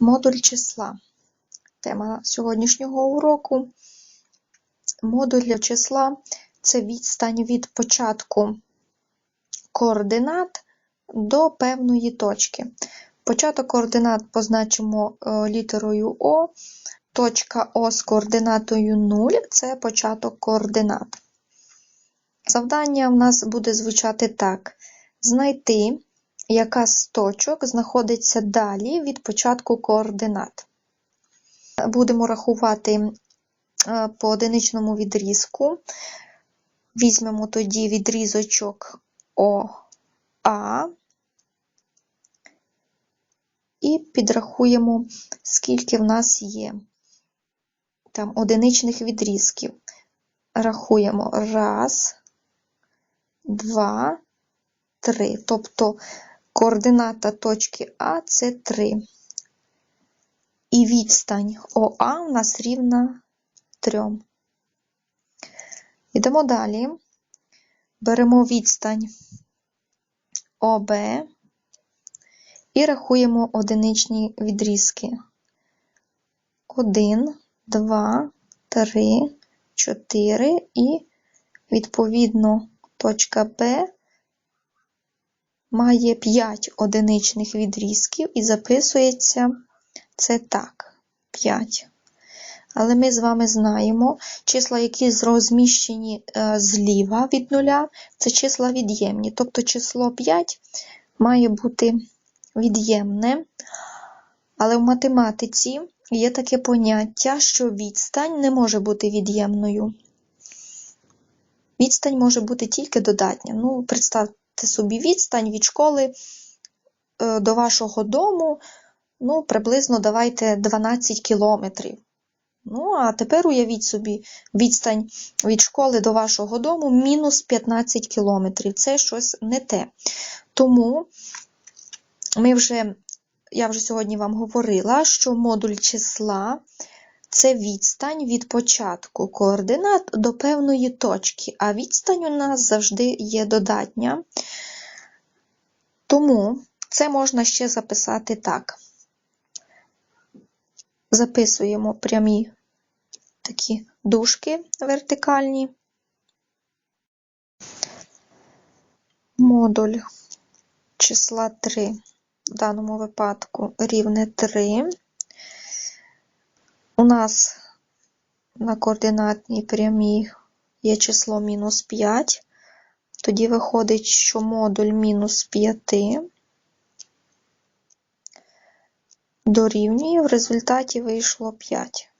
Модуль числа. Тема сьогоднішнього уроку. Модуль числа це відстань від початку координат до певної точки. Початок координат позначимо е, літерою О. Точка О з координатою 0 це початок координат. Завдання в нас буде звучати так: знайти, яка з точок знаходиться далі від початку координат. Будемо рахувати е, по одиничному відрізку. Візьмемо тоді відрізочок ОА і підрахуємо, скільки в нас є там одиничних відрізків. Рахуємо раз, два, три. Тобто координата точки А це 3. І відстань ОА у нас рівна 3. Йдемо далі. Беремо відстань ОБ і рахуємо одиничні відрізки. 1, 2, 3, 4 і, відповідно, точка Б має 5 одиничних відрізків і записується це так, 5. Але ми з вами знаємо, числа, які розміщені е, зліва від нуля, це числа від'ємні. Тобто число 5 має бути від'ємне. Але в математиці є таке поняття, що відстань не може бути від'ємною. Відстань може бути тільки додатня. Ну, представте собі відстань від школи е, до вашого дому, ну, приблизно давайте 12 кілометрів. Ну, а тепер уявіть собі, відстань від школи до вашого дому мінус 15 кілометрів. Це щось не те. Тому ми вже, я вже сьогодні вам говорила, що модуль числа це відстань від початку координат до певної точки, а відстань у нас завжди є додатня. Тому це можна ще записати так. Записуємо прямі такі дужки вертикальні. Модуль числа 3, в даному випадку рівне 3. У нас на координатній прямій є число мінус 5. Тоді виходить, що модуль мінус 5 дорівнює, в результаті вийшло 5.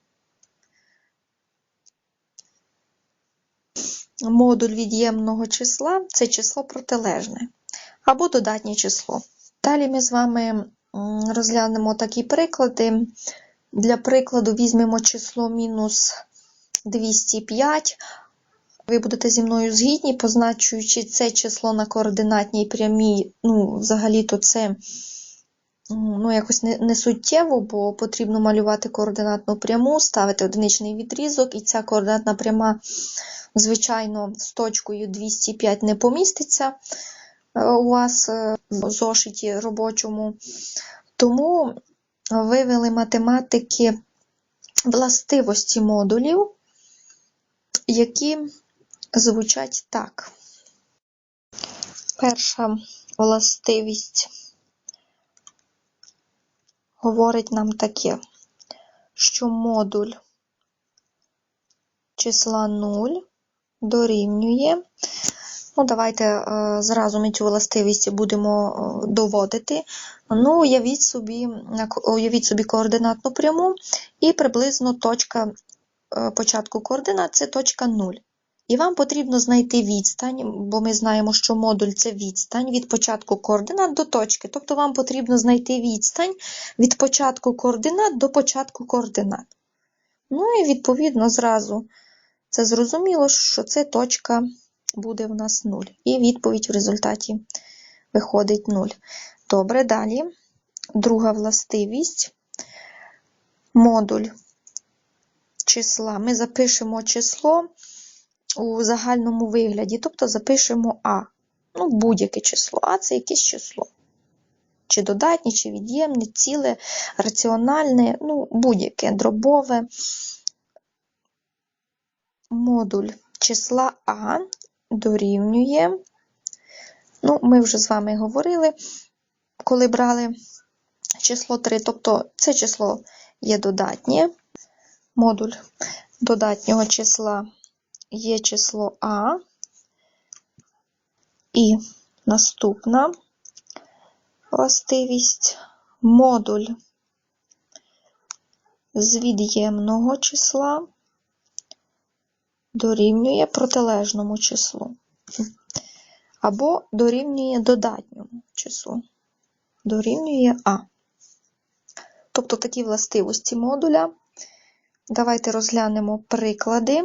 Модуль від'ємного числа це число протилежне або додатнє число. Далі ми з вами розглянемо такі приклади. Для прикладу, візьмемо число мінус 205. Ви будете зі мною згідні, позначуючи це число на координатній прямій, ну, взагалі-то це ну, якось не, не суттєво, бо потрібно малювати координатну пряму, ставити одиничний відрізок, і ця координатна пряма, звичайно, з точкою 205 не поміститься е, у вас е, в зошиті робочому. Тому вивели математики властивості модулів, які звучать так. Перша властивість говорить нам таке, що модуль числа 0 дорівнює. Ну, давайте е, зразу ми цю властивість будемо е, доводити. Ну, уявіть собі, уявіть собі координатну пряму, і приблизно точка е, початку координат це точка 0. І вам потрібно знайти відстань, бо ми знаємо, що модуль це відстань від початку координат до точки. Тобто вам потрібно знайти відстань від початку координат до початку координат. Ну і відповідно зразу це зрозуміло, що це точка буде в нас 0. І відповідь в результаті виходить 0. Добре, далі. Друга властивість. Модуль числа. Ми запишемо число у загальному вигляді, тобто запишемо А. Ну, будь-яке число. А це якесь число. чи додатнє, чи від'ємне, ціле, раціональне, ну, будь-яке дробове. Модуль числа А дорівнює. Ну, ми вже з вами говорили, коли брали число 3, тобто це число є додатнє. Модуль додатнього числа є число А. І наступна властивість модуль з від'ємного числа дорівнює протилежному числу. Або дорівнює додатньому числу. Дорівнює А. Тобто такі властивості модуля. Давайте розглянемо приклади.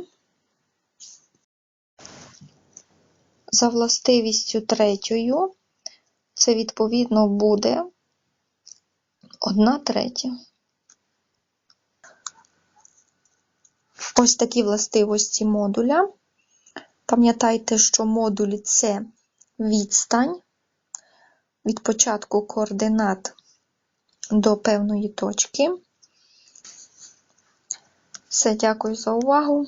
За властивістю третьою, це відповідно буде 1 третя. Ось такі властивості модуля. Пам'ятайте, що модуль це відстань від початку координат до певної точки. Все, дякую за увагу.